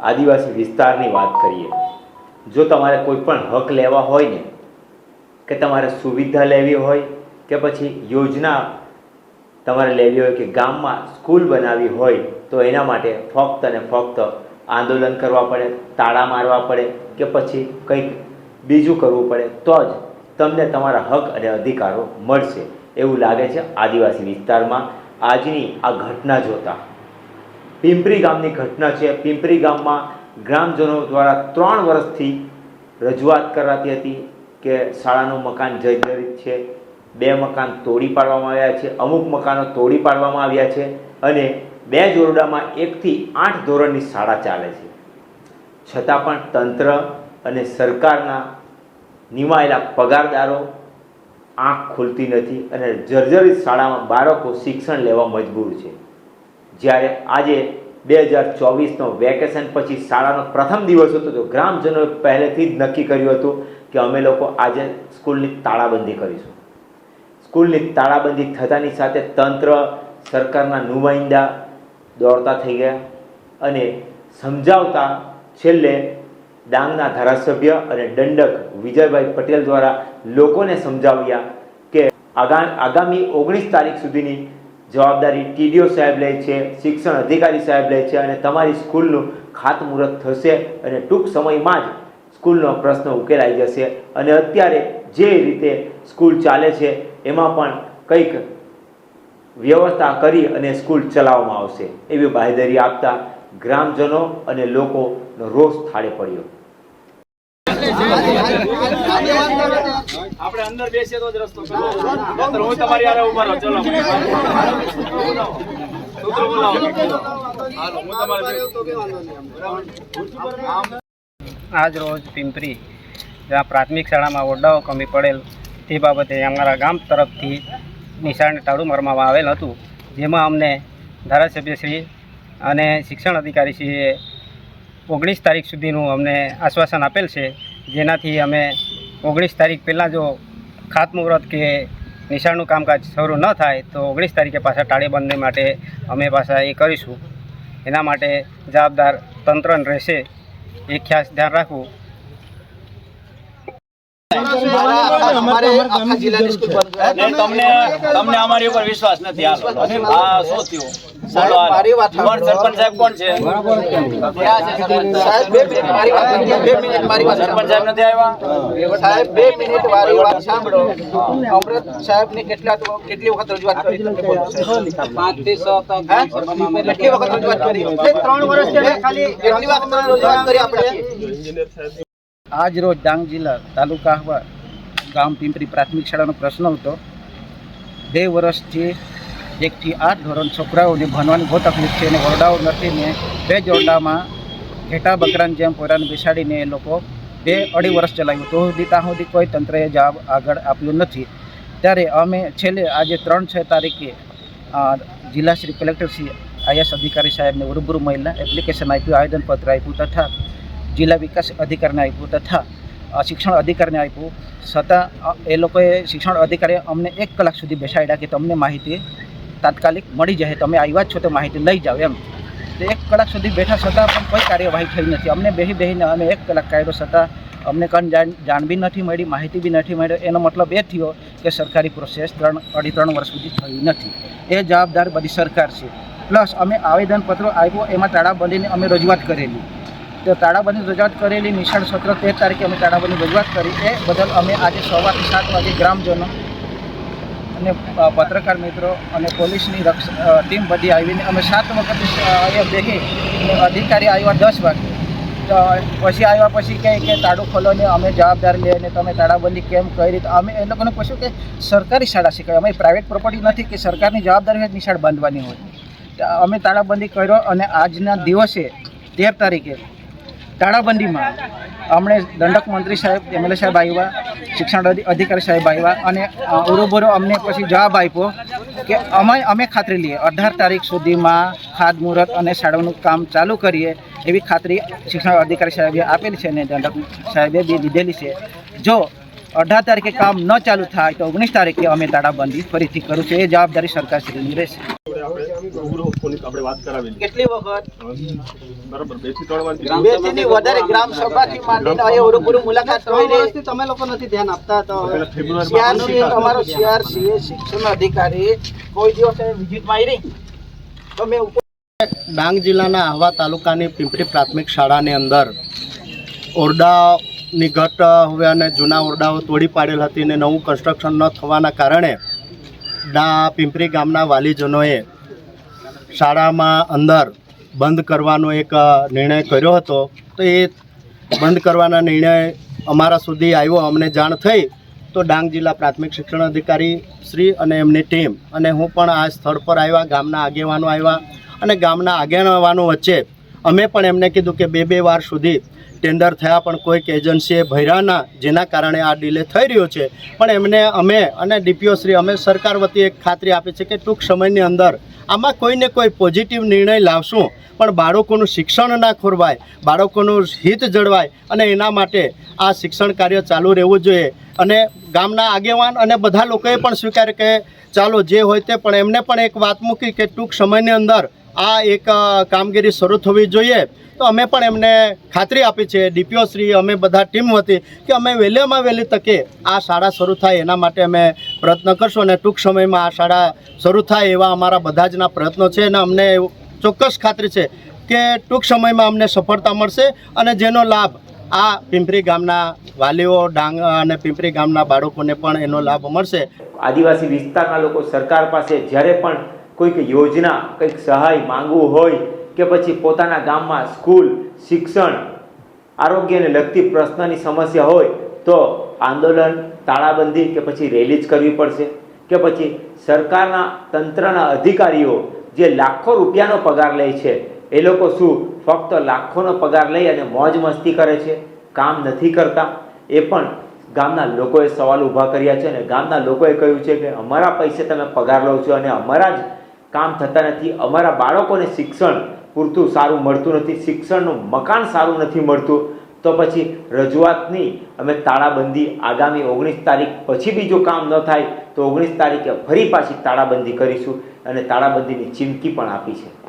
આદિવાસી વિસ્તારની વાત કરીએ, જો તમારે કોઈ પણ હક લેવા હોય ને, કે તમારે સુવિધા લેવી હોય, કે પછી યોજના તમારે લેવી હોય કે ગામમાં સ્કૂલ બનાવવી હોય, તો એના માટે ફક્ત અને ફક્ત આંદોલન કરવા પડે, તાળા મારવા પડે, કે પછી કંઈક બીજું કરવું પડે, તો જ તમને તમારા હક અને અધિકારો મળશે. એવું લાગે છે આદિવાસી વિસ્તારમાં આજની આ ઘટના જોતા. પિંપરી ગામની ઘટના છે. પિંપરી ગામમાં ગ્રામજનો દ્વારા ત્રણ વર્ષથી રજૂઆત કરાતી હતી કે શાળાનું મકાન જર્જરિત છે. બે મકાન તોડી પાડવામાં આવ્યા છે. અમુક મકાનો તોડી પાડવામાં આવ્યા છે અને બે જોરડામાં એકથી આઠ ધોરણની શાળા ચાલે છે. છતાં પણ તંત્ર અને સરકારના નિમાયેલા પગારદારો આંખ ખુલતી નથી અને જર્જરિત શાળામાં બાળકો શિક્ષણ લેવા મજબૂર છે. જ્યારે આજે બે હજાર ચોવીસનો વેકેશન પછી શાળાનો પ્રથમ દિવસ હતો તો ગ્રામજનોએ પહેલેથી જ નક્કી કર્યું હતું કે અમે લોકો આજે સ્કૂલની તાળાબંધી કરીશું. સ્કૂલની તાળાબંધી થતાની સાથે તંત્ર, સરકારના નુમાઇંદા દોડતા થઈ ગયા અને સમજાવતા છેલ્લે ડાંગના ધારાસભ્ય અને દંડક વિજયભાઈ પટેલ દ્વારા લોકોને સમજાવ્યા કે આગા આગામી ઓગણીસ તારીખ સુધીની જવાબદારી ટીડીઓ સાહેબ લે છે, શિક્ષણ અધિકારી સાહેબ લે છે અને તમારી સ્કૂલનું ખાતમુહૂર્ત થશે અને ટૂંક સમયમાં જ સ્કૂલનો પ્રશ્ન ઉકેલાઈ જશે. અને અત્યારે જે રીતે સ્કૂલ ચાલે છે, એમાં પણ કંઈક વ્યવસ્થા કરી અને સ્કૂલ ચલાવવામાં આવશે. એવી બાહેધરી આપતા ગ્રામજનો અને લોકોનો રોષ થાળે પડ્યો. આપણે અંદર બેસીએ તો જ રસ્તો હું તમારી હારે ઊભા રહું. ચલો. સૂત્રો બોલાવો હાલો હું તમારે આજ રોજ પિંપરી જ્યાં પ્રાથમિક શાળામાં ઓરડાઓ કમી પડેલ તે બાબતે અમારા ગામ તરફથી નિશાળને તાળું મારવામાં આવેલ હતું. જેમાં અમને ધારાસભ્યશ્રી અને શિક્ષણ અધિકારીશ્રીએ ઓગણીસ તારીખ સુધીનું અમને આશ્વાસન આપેલ છે. જેનાથી અમે ઓગણીસ તારીખ પહેલાં જો ખાતમુહૂર્ત કે નિશાળનું કામકાજ શરૂ ન થાય તો ઓગણીસ તારીખે પાછા ટાળેબંધી માટે અમે પાછા એ કરીશું. એના માટે જવાબદાર તંત્ર રહેશે એ ખાસ ધ્યાન રાખવું. તમને તમને અમારી ઉપર વિશ્વાસ નથી આ શું થયું? બોલો હાલો. સરપંચ સાહેબ કોણ છે? સાહેબ બે મિનિટ મારી વાત બે મિનિટ મારી વાત સરપંચ સાહેબ નથી આવ્યા? સાહેબ બે મિનિટ મારી વાત સાંભળો. અમૃત સાહેબ ને કેટલા કેટલી વખત રજૂઆત કરી? તમને બોલો પાંચથી છ કેટલી વખત રજૂઆત કરી? ત્રણ વર્ષ ખાલી કેટલી વખત રજૂઆત કરી આપણે? આજ રોજ ડાંગ જિલ્લા તાલુકા ગામ પિંપરી પ્રાથમિક શાળાનો પ્રશ્ન હતો. બે વર્ષથી એકથી આઠ ધોરણ છોકરાઓને ભણવાની બહુ તકલીફ છે અને ઓરડાઓ નથી ને બે જોરડામાં ઘેટા બકરાની જેમ પોતાને બેસાડીને એ લોકો બે અઢી વર્ષ ચલાવ્યું. તો સુધી ત્યાં સુધી કોઈ તંત્રએ જવાબ આગળ આપ્યું નથી. ત્યારે અમે છેલ્લે આજે ત્રણ છ તારીખે જિલ્લા શ્રી કલેક્ટર શ્રી આઈએસ અધિકારી સાહેબને રૂબરૂ મહિલા એપ્લિકેશન આપ્યું, આવેદનપત્ર આપ્યું તથા જિલ્લા વિકાસ અધિકારીને આપ્યું તથા શિક્ષણ અધિકારીને આપ્યું. છતાં એ લોકોએ શિક્ષણ અધિકારીએ અમને એક કલાક સુધી બેસાડ્યા કે તમને માહિતી તાત્કાલિક મળી જાય, તમે આવ્યા જ છો તો માહિતી લઈ જાઓ એમ. તો એક કલાક સુધી બેઠા છતાં પણ કોઈ કાર્યવાહી થઈ નથી. અમને બેહી બેહીને અમે એક કલાક કાઢ્યો છતાં અમને કંઈ જાણ જાણ બી નથી મળી, માહિતી બી નથી મળી. એનો મતલબ એ થયો કે સરકારી પ્રોસેસ ત્રણ, અઢી ત્રણ વર્ષ સુધી થઈ નથી. એ જવાબદાર બધી સરકાર છે. પ્લસ અમે આવેદનપત્રો આપ્યો, એમાં તાળાબંધીને અમે રજૂઆત કરેલી. તો તાળાબંધી રજૂઆત કરેલી, નિશાળ સત્ર તેર તારીખે અમે તાળાબંધી રજૂઆત કરી. એ બદલ અમે આજે સવારથી સાત વાગે ગ્રામજનો અને પત્રકાર મિત્રો અને પોલીસની રક્ષ ટીમ બધી આવીને અમે સાત વખત અહીંયા બેસી અધિકારી આવ્યા દસ વાગે પછી આવ્યા પછી કહે કે તાળું ખોલો ને અમે જવાબદાર લઈને તમે તાળાબંધી કેમ કરી તો અમે એ લોકોને પૂછ્યું કે સરકારી શાળા શીખાય અમે પ્રાઇવેટ પ્રોપર્ટી નથી કે સરકારની જવાબદારી નિશાળ બાંધવાની હોય. અમે તાળાબંધી કર્યો અને આજના દિવસે, તેર તારીખે તાળાબંધીમાં અમને દંડક મંત્રી સાહેબ એમએલએ સાહેબ આવ્યા શિક્ષણ અધિકારી સાહેબ આવ્યા અને અ, અમને પછી જવાબ આપ્યો કે અમે અમે ખાતરી લઈએ. અઢાર તારીખ સુધીમાં ખાદ મુહૂર્ત અને શાળાનું કામ ચાલુ કરીએ એવી ખાતરી શિક્ષણ અધિકારી સાહેબે આપેલી છે અને દંડક સાહેબે બી લીધેલી છે. જો અઢાર તારીખે કામ ન ચાલુ થાય તો ઓગણીસ તારીખે અમે તાળાબંધી ફરીથી કરું છું. એ જવાબદારી સરકારશ્રીની રહેશે. કેટલી વખત? તમે લોકો નથી ધ્યાન આપતા તો અમારો CRC શિક્ષણ અધિકારી કોઈ દિવસે વિઝિટમાં આવી તો મેં ઉપર ડાંગ જિલ્લાના આહવા તાલુકાની પિંપરી પ્રાથમિક શાળાની અંદર ઓરડાની ઘટ હવે અને જૂના ઓરડાઓ તોડી પાડેલ હતી ને નવું કન્સ્ટ્રક્શન ન થવાના કારણે ડા પિંપરી ગામના વાલીજનોએ શાળામાં અંદર બંધ કરવાનો એક નિર્ણય કર્યો હતો. તો એ બંધ કરવાના નિર્ણય અમારા સુધી આવ્યો. અમને જાણ થઈ તો ડાંગ જિલ્લા પ્રાથમિક શિક્ષણ અધિકારી શ્રી અને એમની ટીમ અને હું પણ આ સ્થળ પર આવ્યા, ગામના આગેવાનો આવ્યા અને ગામના આગેવાનો વચ્ચે અમે પણ એમને કીધું કે બે બે વાર સુધી ટેન્ડર થયા પણ કોઈક એજન્સીએ ભર્યા જેના કારણે આ ડીલે થઈ રહ્યો છે. પણ એમને અમે અને ડીપીઓ અમે સરકાર વતી એક ખાતરી આપી છે કે ટૂંક સમયની અંદર આમાં કોઈને કોઈ પોઝિટિવ નિર્ણય લાવશું, પણ બાળકોનું શિક્ષણ ના ખોરવાય, બાળકોનું હિત જળવાય અને એના માટે આ શિક્ષણ કાર્ય ચાલુ રહેવું જોઈએ. અને ગામના આગેવાન અને બધા લોકોએ પણ સ્વીકાર કે ચાલો જે હોય તે, પણ એમને પણ એક વાત મૂકી કે ટૂંક સમયની અંદર આ એક કામગીરી શરૂ થવી જોઈએ. તો અમે પણ એમને ખાતરી આપી છે, ડીપીઓ શ્રી, અમે બધા ટીમ વતી, કે અમે વહેલીમાં વહેલી તકે આ શાળા શરૂ થાય એના માટે અમે પ્રયત્ન કરશું અને ટૂંક સમયમાં આ શાળા શરૂ થાય એવા અમારા બધા જના પ્રયત્નો છે અને અમને ચોક્કસ ખાતરી છે કે ટૂંક સમયમાં અમને સફળતા મળશે અને જેનો લાભ આ પિંપરી ગામના વાલીઓ, ડાંગ, અને પિંપરી ગામના બાળકોને પણ એનો લાભ મળશે. આદિવાસી વિસ્તારના લોકો સરકાર પાસે જ્યારે પણ કોઈક યોજના, કંઈક સહાય માંગવું હોય કે પછી પોતાના ગામમાં સ્કૂલ, શિક્ષણ, આરોગ્યને લગતી પ્રશ્નની સમસ્યા હોય તો આંદોલન, તાળાબંધી કે પછી રેલી જ કરવી પડશે. કે પછી સરકારના તંત્રના અધિકારીઓ જે લાખો રૂપિયાનો પગાર લે છે, એ લોકો શું ફક્ત લાખોનો પગાર લઈ અને મોજ મસ્તી કરે છે? કામ નથી કરતા. એ પણ ગામના લોકોએ સવાલ ઊભા કર્યા છે અને ગામના લોકોએ કહ્યું છે કે અમારા પૈસે તમે પગાર લો છો અને અમારા જ કામ થતા નથી. અમારા બાળકોને શિક્ષણ પૂરતું સારું મળતું નથી. શિક્ષણનું મકાન સારું નથી મળતું. તો પછી રજૂઆતની અમે તાળાબંધી આગામી ઓગણીસ તારીખ પછી બીજું કામ ન થાય તો ઓગણીસ તારીખે ફરી પાછી તાળાબંધી કરીશું અને તાળાબંધીની ચીમકી પણ આપી છે.